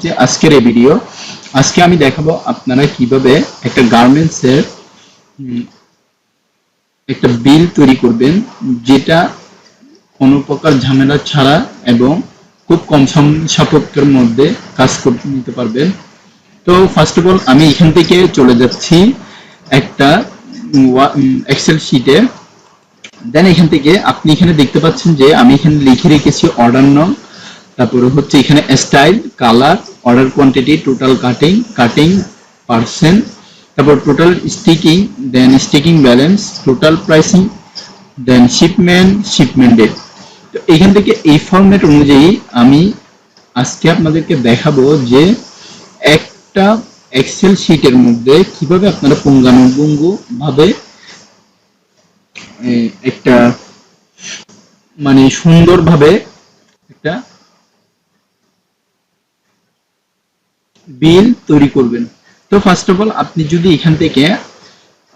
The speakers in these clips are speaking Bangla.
হচ্ছে আজকের এই ভিডিও আজকে আমি দেখাবো আপনারা কীভাবে একটা গার্মেন্টস এর একটা বিল তৈরি করবেন, যেটা কোনো প্রকার ঝামেলা ছাড়া এবং খুব কম সাপেক্ষের মধ্যে কাজ করতে নিতে পারবেন। তো ফার্স্ট অফ অল আমি এখান থেকে চলে যাচ্ছি একটা এক্সেল শিটে দেন এখান থেকে আপনি এখানে দেখতে পাচ্ছেন যে আমি এখানে লিখে রেখেছি অর্ডার নং তারপরে হচ্ছে এখানে style colour order quantity total cutting cutting percent তারপর total sticking then sticking balance total pricing then shipment shipment date তো এখান থেকে এই ফরম্যাট অনুযায়ী আমি আজকে আপনাদেরকে দেখাবো যে একটা এক্সেল শিটের মধ্যে কীভাবে আপনারা পুঙ্গানুপুঙ্গ ভাবে একটা মানে সুন্দরভাবে একটা বিল তৈরি করবেন। তো ফার্স্ট অফ অল আপনি যদি এখান থেকে,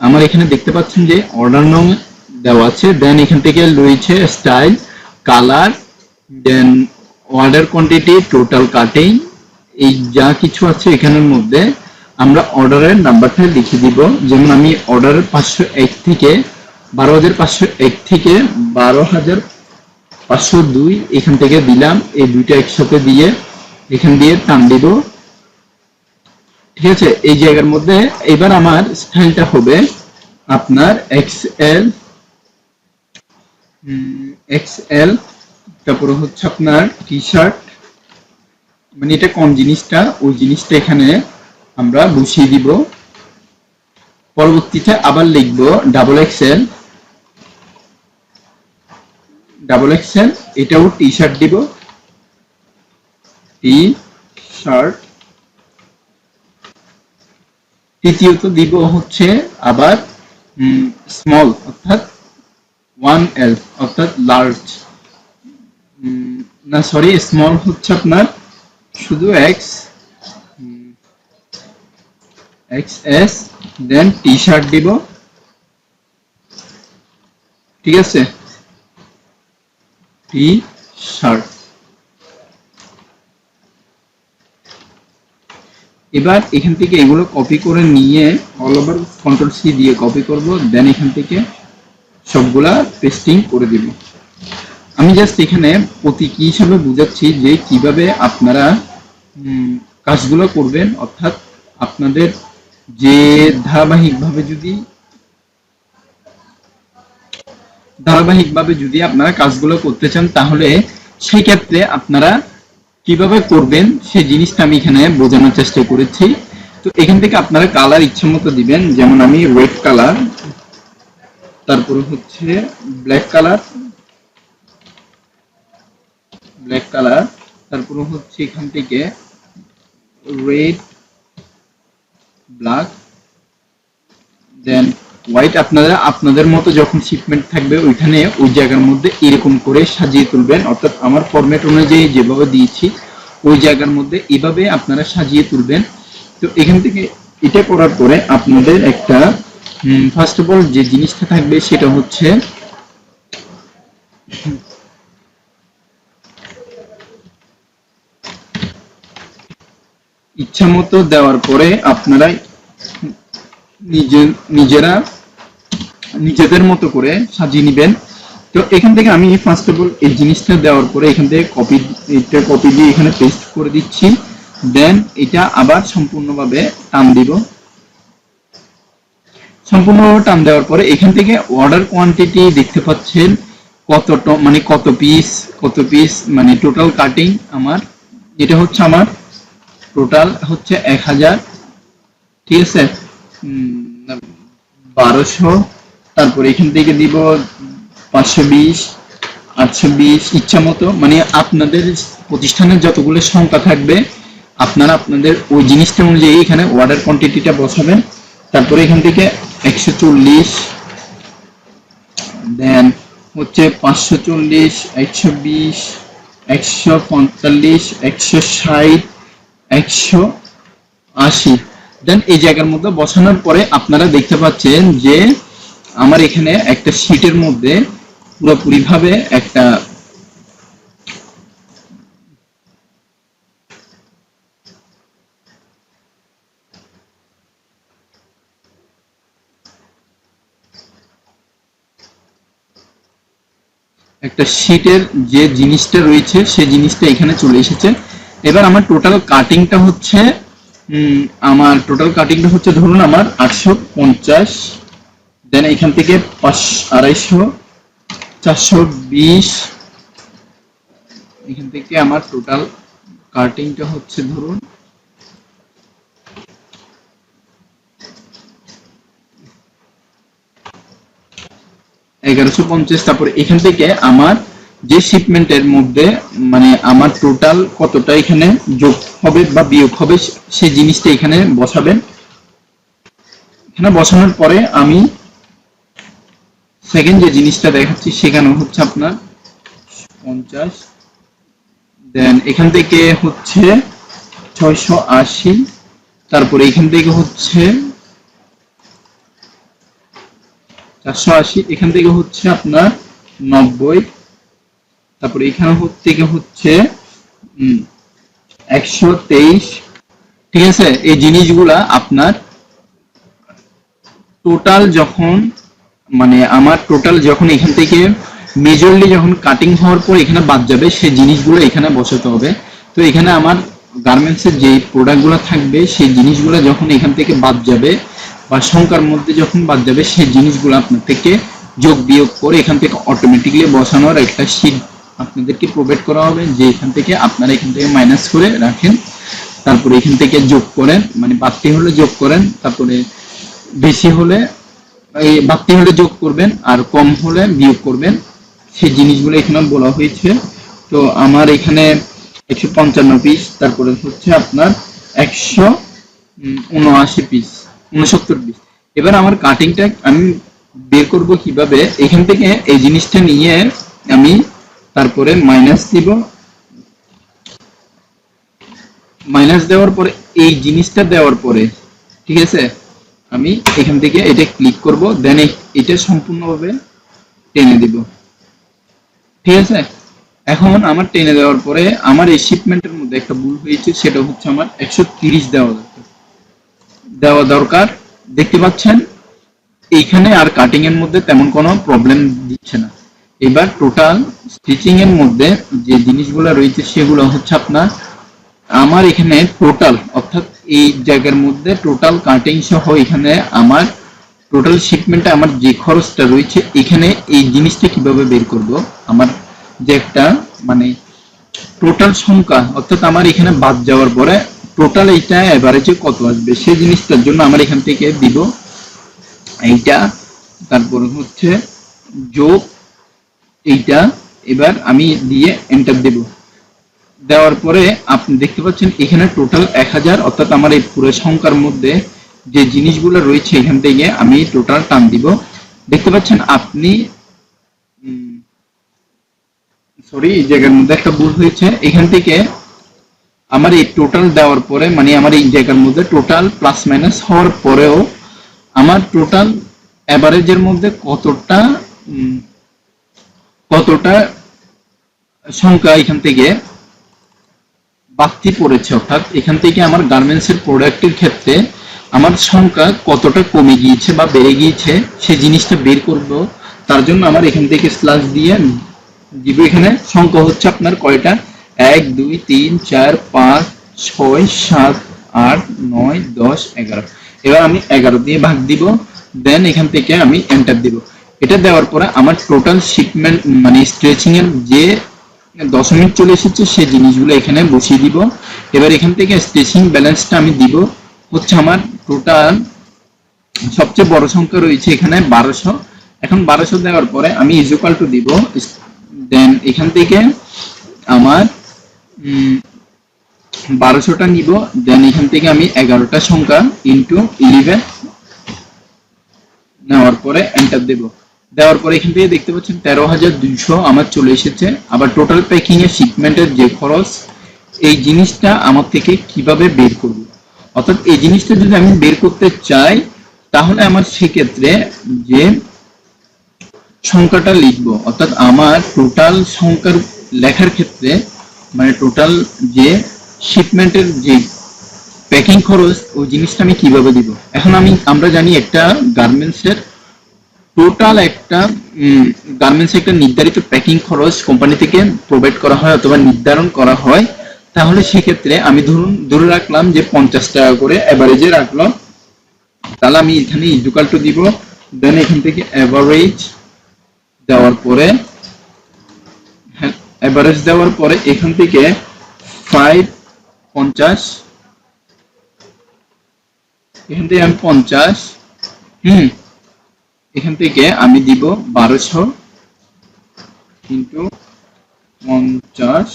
আমার এখানে দেখতে পাচ্ছেন যে অর্ডার নং দেওয়া আছে দেন এখান থেকে রয়েছে style colour then order quantity total cutting এই যা কিছু আছে এখানের মধ্যে, আমরা অর্ডারের নাম্বারটা লিখে দিব। যেমন আমি অর্ডারের পাঁচশো এক থেকে বারো হাজার পাঁচশো এক থেকে বারো হাজার পাঁচশো দুই এখান থেকে দিলাম, এই দুইটা একসাথে দিয়ে এখান দিয়ে টান দিব। ঠিক আছে? এই জায়গার মধ্যে এবার আমার স্টাইলটা হবে আপনার এক্স এক্সএল এক্সএল তারপরে হচ্ছে আপনার টি শার্ট মানে এটা কোন জিনিসটা? ওই জিনিসটা এখানে আমরা বসিয়ে দিব। পরবর্তীতে আবার লিখব ডাবল এক্সএল ডাবল এক্সএল এটাও টি শার্ট দিব। টি শার্ট তৃতীয়ত দিব হচ্ছে আবার স্মল অর্থাৎ ওয়ান এল অর্থাৎ লার্জ না সরি স্মল হচ্ছে আপনার শুধু X X S then T shirt দিব। ঠিক আছে? টি শার্ট এবার এখান থেকে এগুলো কপি করে নিয়ে অল ওভার কন্ট্রোল সি দিয়ে কপি করব দেন এখান থেকে সবগুলা পেস্টিং করে দিব। আমি জাস্ট এখানে প্রতীকী হিসাবে বুঝাচ্ছি যে কীভাবে আপনারা কাজগুলো করবেন, অর্থাৎ আপনাদের যে ধারাবাহিকভাবে যদি ধারাবাহিকভাবে যদি আপনারা কাজগুলো করতে চান, তাহলে সেই ক্ষেত্রে আপনারা কীভাবে করবেন সেই জিনিসটা আমি এখানে বোঝানোর চেষ্টা করেছি। তো এখান থেকে আপনারা কালার ইচ্ছে মতো দিবেন, যেমন আমি রেড কালার তারপরে হচ্ছে ব্ল্যাক কালার ব্ল্যাক কালার তারপরে হচ্ছে এখান থেকে রেড ব্ল্যাক দেন হোয়াইট আপনারা আপনাদের মতো যখন শিপমেন্ট থাকবে ওইখানে ওই জায়গার মধ্যে এরকম করে সাজিয়ে তুলবেন। অর্থাৎ আমার ফরম্যাট অনুযায়ী যেভাবে দিয়েছি, ওই জায়গার মধ্যে এভাবে আপনারা সাজিয়ে তুলবেন। তো এখান থেকে এটা করার পরে আপনাদের একটা ফার্স্ট অফ অল যে জিনিসটা থাকবে সেটা হচ্ছে, ইচ্ছা মতো দেওয়ার পরে আপনারা নিজে, নিজেরা নিজেদের মতো করে সাজিয়ে নেবেন। তো এখান থেকে আমি ফার্স্ট অফ অল এই জিনিসটা দেওয়ার পরে এখান থেকে কপি এটা কপি দিয়ে এখানে পেস্ট করে দিচ্ছি। দেন এটা আবার সম্পূর্ণভাবে টান দিব। সম্পূর্ণভাবে টান দেওয়ার পরে এখান থেকে অর্ডার কোয়ান্টিটি দেখতে পাচ্ছেন কত মানে কত পিস কত পিস মানে টোটাল কাটিং আমার এটা হচ্ছে আমার টোটাল হচ্ছে এক হাজার। ঠিক আছে? বারোশো। তারপরে এখান থেকে দিব পাঁচশো বিশ, আটশো বিশ, ইচ্ছা মতো। মানে আপনাদের প্রতিষ্ঠানের যতগুলো সংখ্যা থাকবে, আপনারা আপনাদের ওই জিনিসটা অনুযায়ী এখানে অর্ডার কোয়ান্টিটিটা বসাবেন। তারপরে এখান থেকে একশো চল্লিশ দেন হচ্ছে পাঁচশো চল্লিশ, একশো বিশ, একশো পঁয়তাল্লিশ, একশো ষাট, একশো আশি। দেন এই জায়গার মধ্যে বসানোর পরে আপনারা দেখতে পাচ্ছেন যে আমার এখানে একটা শিটের মধ্যে পুরোপুরিভাবে একটা একটা শিটের যে জিনিসটা রয়েছে, সেই জিনিসটা এখানে চলে এসেছে। এবার আমার টোটাল কাটিংটা হচ্ছে আমার টোটাল কাটিংটা হচ্ছে ধরুন আমার আটশো পঞ্চাশ দেন এখান থেকে পাঁচ, আড়াইশো, চারশো বিশ, এখান থেকে আমার টোটাল কাটিংটা হচ্ছে ধরুন এগারোশো পঞ্চাশ, তারপরে এখান থেকে আমার যে শিপমেন্টের মধ্যে মানে আমার টোটাল কতটা এখানে যোগ হবে বা বিয়োগ হবে সেই জিনিসটা এখানে বসাবেন। এখানে বসানোর পরে আমি সেকেন্ড যে জিনিসটা দেখাচ্ছি, সেখানে হচ্ছে আপনার পঞ্চাশ। দেন এখান থেকে হচ্ছে ছয়শো আশি। তারপরে এখান থেকে হচ্ছে চারশো আশি। এখান থেকে হচ্ছে আপনার নব্বই। তারপরে এখানে থেকে হচ্ছে একশো তেইশ। ঠিক আছে? এই জিনিসগুলা আপনার টোটাল যখন মানে আমার টোটাল যখন এখান থেকে মেজরলি যখন কাটিং হওয়ার পর এখানে বাদ যাবে, সেই জিনিসগুলো এখানে বসাতে হবে। তো এখানে আমার গার্মেন্টসের যে প্রোডাক্টগুলো থাকবে, সেই জিনিসগুলো যখন এখান থেকে বাদ যাবে বা সংখ্যার মধ্যে যখন বাদ যাবে, সেই জিনিসগুলো আপনার থেকে যোগ বিয়োগ করে এখান থেকে অটোমেটিকলি বসানোর একটা শীট আপনাদেরকে প্রোভাইড করা হবে, যে এখান থেকে আপনারা এখান থেকে মাইনাস করে রাখেন, তারপরে এখান থেকে যোগ করেন মানে বাড়তি হলে যোগ করেন, তারপরে বেশি হলে, এই বাড়তি হলে যোগ করবেন, আর কম হলে বিয়োগ করবেন। সেই জিনিসগুলো এখানে বলা হয়েছে। তো আমার এখানে একশো পঞ্চান্ন পিস তারপরে হচ্ছে আপনার একশো উনআশি পিস উনসত্তর পিস এবার আমার কাটিংটা আমি বের করব কীভাবে? এখান থেকে এই জিনিসটা নিয়ে আমি তারপরে মাইনাস দিব। মাইনাস দেওয়ার পরে, এই জিনিসটা দেওয়ার পরে, ঠিক আছে? আমি এখান থেকে এটা ক্লিক করব দেন এটা সম্পূর্ণভাবে টেনে দিব। ঠিক আছে? এখন আমার টেনে দেওয়ার পরে, আমার এই শিপমেন্টের মধ্যে একটা ভুল হয়েছে, সেটা হচ্ছে আমার একশো দেওয়া দরকার। দেওয়া দরকার, দেখতে পাচ্ছেন? এইখানে আর কাটিং এর মধ্যে তেমন কোনো প্রবলেম দিচ্ছে না। এবার টোটাল স্টিচিং এর মধ্যে যে জিনিসগুলো রয়েছে সেগুলো হচ্ছে আপনার, আমার এখানে টোটাল অর্থাৎ এই জায়গার মধ্যে টোটাল কাটিং সহ এখানে আমার টোটাল শিপমেন্টে আমার যে খরচটা রয়েছে, এখানে এই জিনিসটা কীভাবে বের করব? আমার যে একটা মানে টোটাল সংখ্যা, অর্থাৎ আমার এখানে বাদ যাওয়ার পরে টোটাল এইটা এভারেজে কত আসবে? সেই জিনিসটার জন্য আমার এখান থেকে দিব। এইটা, তারপর হচ্ছে যোগ এইটা এবার আমি দিয়ে এন্টার দেব। দেওয়ার পরে আপনি দেখতে পাচ্ছেন এখানে টোটাল এক হাজার, অর্থাৎ আমার এই পুরো সংখ্যার মধ্যে যে জিনিসগুলো রয়েছে এখান থেকে আমি টোটাল টান দিব। দেখতে পাচ্ছেন আপনি সরি এই জায়গার মধ্যে একটা ভুল হয়েছে। এখান থেকে আমার এই টোটাল দেওয়ার পরে মানে আমার এই জায়গার মধ্যে টোটাল প্লাস মাইনাস হওয়ার পরেও আমার টোটাল অ্যাভারেজের মধ্যে কতটা কতটা সংখ্যা এখান থেকে বাড়তি পড়েছে? অর্থাৎ এখান থেকে আমার গার্মেন্টস এর প্রোডাক্টের ক্ষেত্রে আমার সংখ্যা কতটা কমে গিয়েছে বা বেড়ে গিয়েছে সেই জিনিসটা বের করব। তার জন্য আমার এখান থেকে স্ল্যাশ দিয়ে দিব। এখানে সংখ্যা হচ্ছে আপনার কয়টা? এক, দুই, তিন, চার, পাঁচ, ছয়, সাত, আট, নয়, দশ, এগারো। এবার আমি এগারো দিয়ে ভাগ দিব। দেন এখান থেকে আমি এন্টার দিব। এটা দেওয়ার পরে আমার টোটাল শিপমেন্ট মানে স্ট্রেচিং এর যে দশমিক চলে এসেছে সেই জিনিসগুলো এখানে বসিয়ে দিব। এবার এখান থেকে স্ট্রেচিং ব্যালেন্সটা আমি দিব। হচ্ছে আমার টোটাল সবচেয়ে বড় সংখ্যা রয়েছে এখানে বারোশো। এখন বারোশো দেওয়ার পরে আমি ইজুকাল টু দিব। দেন এখান থেকে আমার বারোশোটা নিব। দেন এখান থেকে আমি এগারোটা সংখ্যা ইন্টু ইলেভেন নেওয়ার পরে এন্টার দেব। দেওয়ার পরে এখান থেকে দেখতে পাচ্ছেন তেরো হাজার দুইশো আমার চলে এসেছে। আবার টোটাল প্যাকিং এর শিপমেন্টের যে খরচ, এই জিনিসটা আমার থেকে কীভাবে বের করব? অর্থাৎ এই জিনিসটা যদি আমি বের করতে চাই, তাহলে আমার সেক্ষেত্রে যে সংখ্যাটা লিখব, অর্থাৎ আমার টোটাল সংখ্যার লেখার ক্ষেত্রে মানে টোটাল যে শিপমেন্টের যে প্যাকিং খরচ, ওই জিনিসটা আমি কীভাবে দিব? এখন আমি, আমরা জানি একটা গার্মেন্টস এর টোটাল একটা গার্মেন্টস একটা নির্ধারিত প্যাকিং খরচ কোম্পানি থেকে প্রোভাইড করা হয় অথবা নির্ধারণ করা হয়, তাহলে সেক্ষেত্রে আমি ধরুন, ধরে রাখলাম যে পঞ্চাশ টাকা করে অ্যাভারেজে রাখলাম তাহলে আমি এখানে ইজুকাল দিব দেন এখান থেকে অ্যাভারেজ দেওয়ার পরে অ্যাভারেজ দেওয়ার পরে এখান থেকে ফাইভ পঞ্চাশ, এখান থেকে আমি পঞ্চাশ, হুম এখান থেকে আমি দিব বারোশো কিন্তু পঞ্চাশ।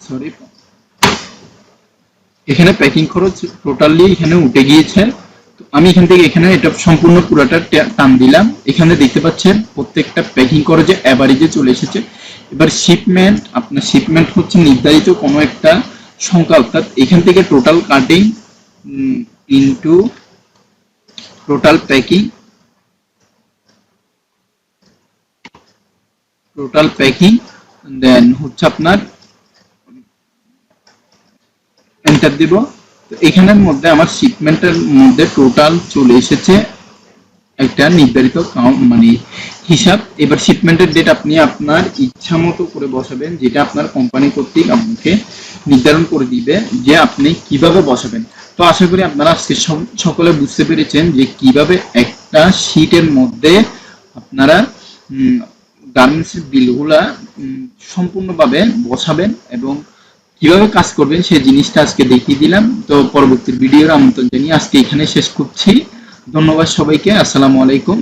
সরি এখানে প্যাকিং খরচ টোটালি এখানে উঠে গিয়েছে। আমি এখান থেকে এখানে এটা সম্পূর্ণ পুরোটা টান দিলাম। এখানে দেখতে পাচ্ছেন প্রত্যেকটা প্যাকিং খরচে অ্যাভারেজে চলে এসেছে। এবার শিপমেন্ট আপনার শিপমেন্ট হচ্ছে নির্ধারিত কোনো একটা সংখ্যা, অর্থাৎ এখান থেকে total cutting into total packing total packing then হচ্ছে আপনার এন্টার দিব। এখানের মধ্যে আমার শিপমেন্টের মধ্যে টোটাল চলে এসেছে একটা নির্ধারিত মানে হিসাব। এবার শিপমেন্টের ডেট আপনি আপনার ইচ্ছা মতো করে বসাবেন, যেটা আপনার কোম্পানি কর্তৃক আপনাকে নির্ধারণ করে দিবে যে আপনি কীভাবে বসাবেন। তো আশা করি আপনারা আজকে সকলে বুঝতে পেরেছেন যে কীভাবে একটা শীটের মধ্যে আপনারা গার্মেন্টসের বিলগুলা সম্পূর্ণভাবে বসাবেন এবং কীভাবে কাজ করবেন সেই জিনিসটা আজকে দেখিয়ে দিলাম। তো পরবর্তী ভিডিওর আমন্ত্রণ জানিয়ে আজকে এখানে শেষ করছি। ধন্যবাদ সবাইকে। আসসালামু আলাইকুম।